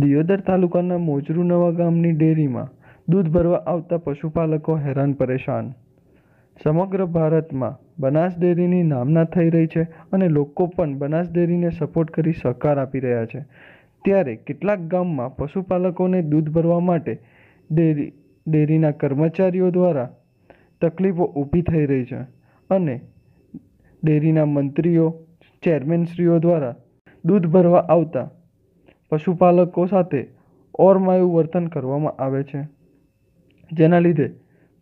દિયોદર તાલુકાના મોજરૂ નવા ગામની ડેરીમાં દૂધ ભરવા આવતા પશુપાલકો હેરાન પરેશાન. સમગ્ર ભારતમાં બનાસ ડેરીની નામના થઈ રહી છે અને લોકો પણ બનાસ ડેરીને સપોર્ટ કરી સહકાર આપી રહ્યા છે. ત્યારે કેટલાક ગામમાં પશુપાલકોને દૂધ ભરવા માટે ડેરી, ડેરીના કર્મચારીઓ દ્વારા તકલીફો ઊભી થઈ રહી છે અને ડેરીના મંત્રીઓ, ચેરમેનશ્રીઓ દ્વારા દૂધ ભરવા આવતા પશુપાલકો સાથે ઓરમાયું વર્તન કરવામાં આવે છે. જેના લીધે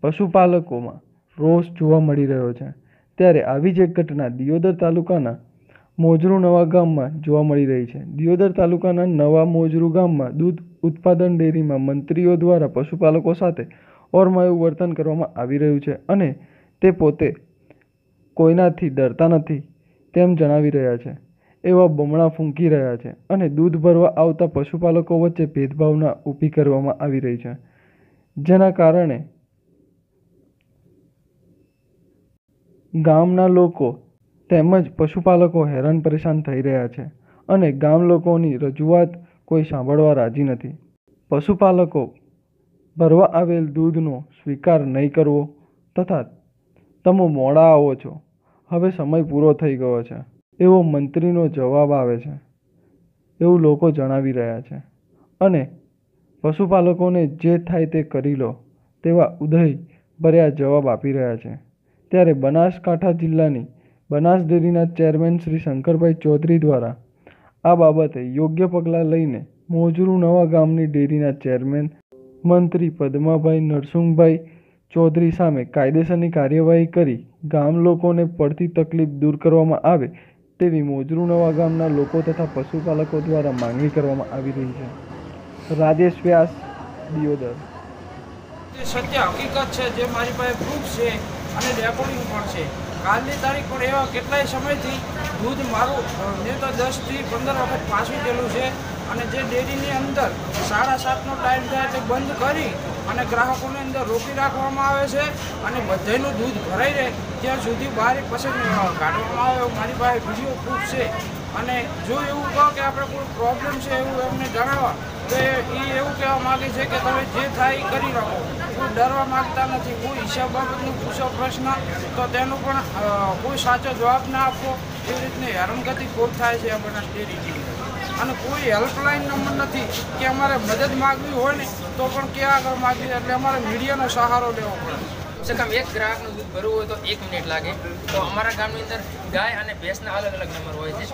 પશુપાલકોમાં રોષ જોવા મળી રહ્યો છે. ત્યારે આવી જ એક ઘટના દિયોદર તાલુકાના મોજરૂ નવા ગામમાં જોવા મળી રહી છે. દિયોદર તાલુકાના નવા મોજરૂ ગામમાં દૂધ ઉત્પાદન ડેરીમાં મંત્રીઓ દ્વારા પશુપાલકો સાથે ઓરમાયું વર્તન કરવામાં આવી રહ્યું છે અને તે પોતે કોઈનાથી ડરતા નથી તેમ જણાવી રહ્યા છે. એવા બમણા ફૂંકી રહ્યા છે અને દૂધ ભરવા આવતા પશુપાલકો વચ્ચે ભેદભાવના ઊભી કરવામાં આવી રહી છે. જેના કારણે ગામના લોકો તેમજ પશુપાલકો હેરાન પરેશાન થઈ રહ્યા છે અને ગામ લોકોની રજૂઆત કોઈ સાંભળવા રાજી નથી. પશુપાલકો ભરવા આવેલ દૂધનો સ્વીકાર નહીં કરવો તથા તમે મોડા આવો છો. હવે સમય પૂરો થઈ ગયો છે. એવો મંત્રીનો જવાબ આવે છે. એવું લોકો જણાવી રહ્યા છે. અને પશુપાલકોને જે થાય તે કરી લો તેવા ઉદય ભર્યા જવાબ આપી રહ્યા છે. ત્યારે બનાસકાંઠા જિલ્લાની બનાસ ડેરીના ચેરમેન શ્રી શંકરભાઈ ચૌધરી દ્વારા આ બાબતે યોગ્ય પગલાં લઈને મોજરૂ નવા ગામની ડેરીના ચેરમેન મંત્રી પદ્માભાઈ નરસુંગભાઈ ચૌધરી સામે કાયદેસરની કાર્યવાહી કરી ગામ લોકોને પડતી તકલીફ દૂર કરવામાં આવે તેવી મોજરૂ નવા ગામના લોકો તથા પશુપાલકો દ્વારા માંગણી કરવામાં આવી રહી છે. રાજેશ વ્યાસ, દિયોદર. સત્ય હકીકત છે, જે મારી પાસે પ્રૂફ છે અને રેકોર્ડિંગ પણ છે. કાલની તારીખ પણ એવા કેટલાય સમયથી દૂધ મારું મેં તો દસથી પંદર વખત પાછું ગયેલું છે અને જે ડેરીની અંદર સાડા સાતનો ટાઈમ થાય એટલે બંધ કરી અને ગ્રાહકોને અંદર રોકી રાખવામાં આવે છે અને બધાનું દૂધ ભરાઈ રહે ત્યાં સુધી બહાર પછી કાઢવામાં આવે મારી પાસે વીડિયો ખૂબ છે. અને જો એવું કહો કે આપણે કોઈ પ્રોબ્લેમ છે એવું એમને જણાવવા, તો એ એ એવું કહેવા માગે છે કે તમે જે થાય એ કરી રાખો કોઈ ડરવા માગતા નથી. કોઈ હિસાબ બાબતનું પૂછો પ્રશ્ન, તો તેનો પણ કોઈ સાચો જવાબ ના આપવો એવી રીતની હેરાનગતિ ખૂબ થાય છે? આપણા ડેરીની અને કોઈ હેલ્પલાઇન નંબર નથી કે અમારે મદદ માગવી હોય ને તો પણ ક્યાં આગળ માગવી? એટલે અમારે મીડિયાનો સહારો લેવો પડે. કમસે કમ એક ગ્રાહકનું દૂધ ભરવું હોય તો એક મિનિટ લાગે. તો અમારા ગામની અંદર ગાય અને ભેંસના અલગ અલગ નંબર હોય છે.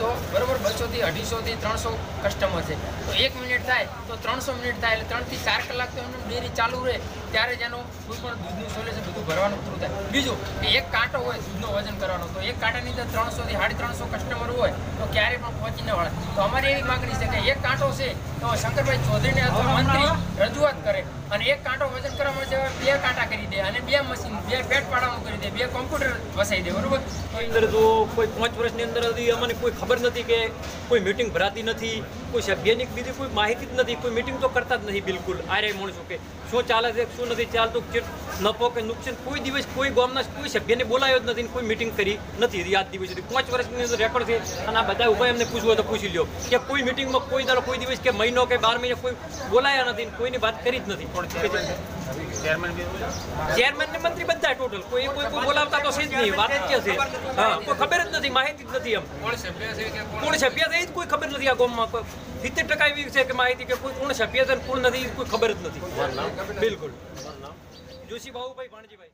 તો બરોબર બસોથી અઢીસોથી ત્રણસો કસ્ટમર છે. તો એક મિનિટ થાય, તો ત્રણસો મિનિટ થાય એટલે ત્રણથી ચાર કલાક તો એમનું ડેરી ચાલુ રહે, ત્યારે જ એનું કોઈ પણ દૂધનું સોલ્યુશન બધું ભરવાનું પૂરું થાય. બીજું કે એક કાંટો હોય દૂધનું વજન કરવાનો, તો એક કાંટાની અંદર ત્રણસોથી સાડી ત્રણસો કસ્ટમર હોય, તો ક્યારેય પણ પહોંચી ન વળે. તો અમારી એવી માગણી છે કે એક કાંટો છે, તો શંકરભાઈ ચૌધરીને અથવા મંત્રી રજૂઆત કરે. અને એક કાંટો વજન કરવા માટે બે કાંટા કરી દે અને બે મશીન બે પેટ પાડવાનું કરી દે, બે કોમ્પ્યુટર વસાઈ દે, બરોબર? તો અંદર જો કોઈ પાંચ વર્ષની અંદર હજી અમને કોઈ ખબર નથી કે કોઈ મીટિંગ ભરાતી નથી, કોઈ સભ્યની બીજી કોઈ માહિતી જ નથી, કોઈ મીટિંગ તો કરતા જ નથી બિલકુલ. આરે માણસો કે શું ચાલે છે, શું નથી ચાલતું, કે નફો કે નુકસાન, કોઈ દિવસ કોઈ ગામના કોઈ સભ્યને બોલાયો જ નથી કોઈ મીટિંગ કરી નથી આજ દિવસ સુધી. પાંચ વર્ષની અંદર રેકોર્ડ છે અને આ બધા ઊભા એમને પૂછવું હોય તો પૂછી લ્યો. કે કોઈ મીટિંગમાં કોઈ દાડો કોઈ દિવસ કે મહિનો કે બાર મહિને કોઈ બોલાયા નથી કોઈની વાત કરી જ નથી. ચેરમેન ને મંત્રી બધા ટોટલ કોઈ કોઈ કોઈ બોલાવતા તો છે જ નહીં. વાત જ છે. હા કોઈ ખબર જ નથી. માહિતી જ નથી એમ. કોણ સભ્ય છે કે કોણ? કોણ સભ્ય છે એ જ કોઈ ખબર નથી આ ગામમાં. કોઈ સિત્તેર ટકા એવી છે કે માહિતી કે કોઈ કોણ સભ્ય છે કોણ નથી કોઈ ખબર જ નથી. બિલકુલ. જોશી બાબુભાઈ ભાણજીભાઈ.